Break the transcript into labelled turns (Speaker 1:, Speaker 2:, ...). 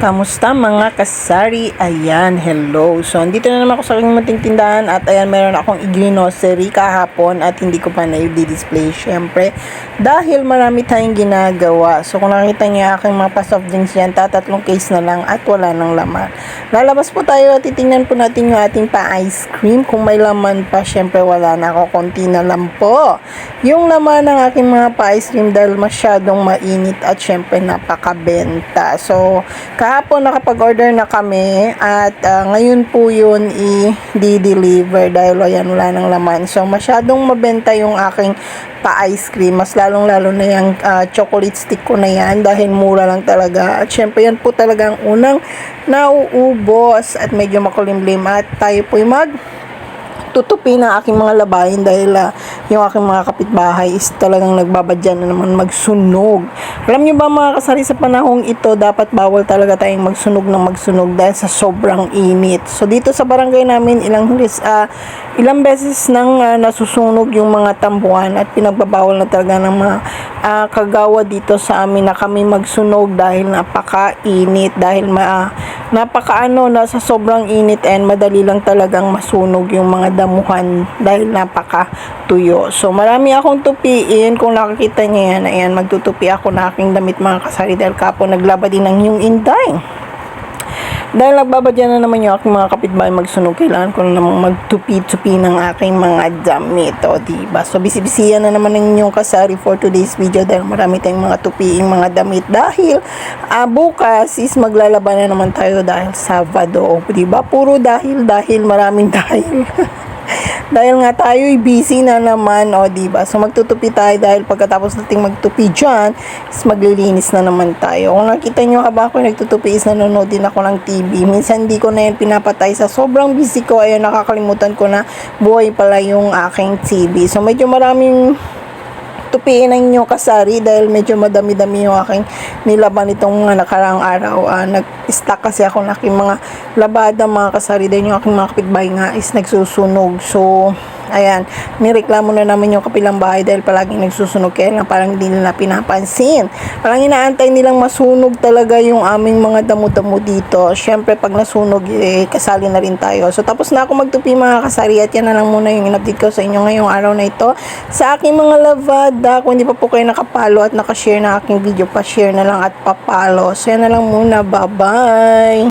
Speaker 1: Kamusta mga kasari? Ayan, hello. So, andito na naman ako sa aking munting tindahan at ayan, meron akong iginosery kahapon at hindi ko pa na-display syempre dahil marami tayong ginagawa. So, kung nakita niyo aking mga pa-soft drinks yan, tatatlong case na lang at wala nang laman. Lalabas po tayo at titingnan po natin yung ating pa-ice cream. Kung may laman pa, syempre wala na ako. Konti na lang po. Yung laman ng aking mga pa-ice cream dahil masyadong mainit at syempre napakabenta. So, kahapon nakapag-order na kami at ah, ngayon po yun i-deliver dahil ayan wala nang laman. So, masyadong mabenta yung aking pa-ice cream. Mas lalong-lalo na yung ah, chocolate stick ko na yan dahil mura lang talaga. At syempre yan po talaga ang unang nauubos at medyo makulimlim at tayo po mag tutupi na aking mga labahin dahil ah, yung aking mga kapitbahay is talagang nagbabadyan na naman magsunog. Alam niyo ba mga kasari sa panahong ito, dapat bawal talaga tayong magsunog ng magsunog dahil sa sobrang init. So dito sa barangay namin, ilang uh, ilang beses nang ah, nasusunog yung mga tambuhan at pinagbabawal na talaga ng mga ah, kagawa dito sa amin na kami magsunog dahil napaka-init dahil ma, napaka-ano na sa sobrang init and madali lang talagang masunog yung mga damuhan dahil napaka tuyo. So marami akong tupiin kung nakikita niyo yan. Ayan, magtutupi ako na aking damit mga kasari dahil kapo naglaba din ng yung inday. Dahil nagbabadya na naman yung aking mga kapitbahay magsunog, kailangan ko na namang magtupi-tupi ng aking mga damit. O, diba? So, bisibisiyan na naman ng inyong kasari for today's video dahil marami tayong mga tupiing mga damit. Dahil, ah, bukas is maglalaban na naman tayo dahil Sabado. O, Diba? Puro dahil, dahil, maraming dahil. Dahil nga tayo busy na naman, o di ba? So magtutupi tayo dahil pagkatapos nating magtupi dyan, is maglilinis na naman tayo. Kung nakita nyo habang ako nagtutupi is nanonood din ako ng TV. Minsan hindi ko na yan pinapatay sa sobrang busy ko. Ayun, nakakalimutan ko na buhay pala yung aking TV. So medyo maraming tupiin ang inyong kasari dahil medyo madami-dami yung aking nilaban itong mga nakaraang araw. Ah, nag-stack kasi ako ng aking mga labada mga kasari dahil yung aking mga kapitbahay nga is nagsusunog. So, ayan, nireklamo na namin yung kapilang bahay dahil palaging nagsusunog kaya lang parang hindi nila pinapansin. Parang inaantay nilang masunog talaga yung aming mga damo-damo dito. Siyempre, pag nasunog, eh, kasali na rin tayo. So, tapos na ako magtupi mga kasari at yan na lang muna yung in-update ko sa inyo ngayong araw na ito. Sa aking mga lavada, kung hindi pa po kayo nakapalo at nakashare na aking video, pa-share na lang at papalo. So, yan na lang muna. Bye-bye!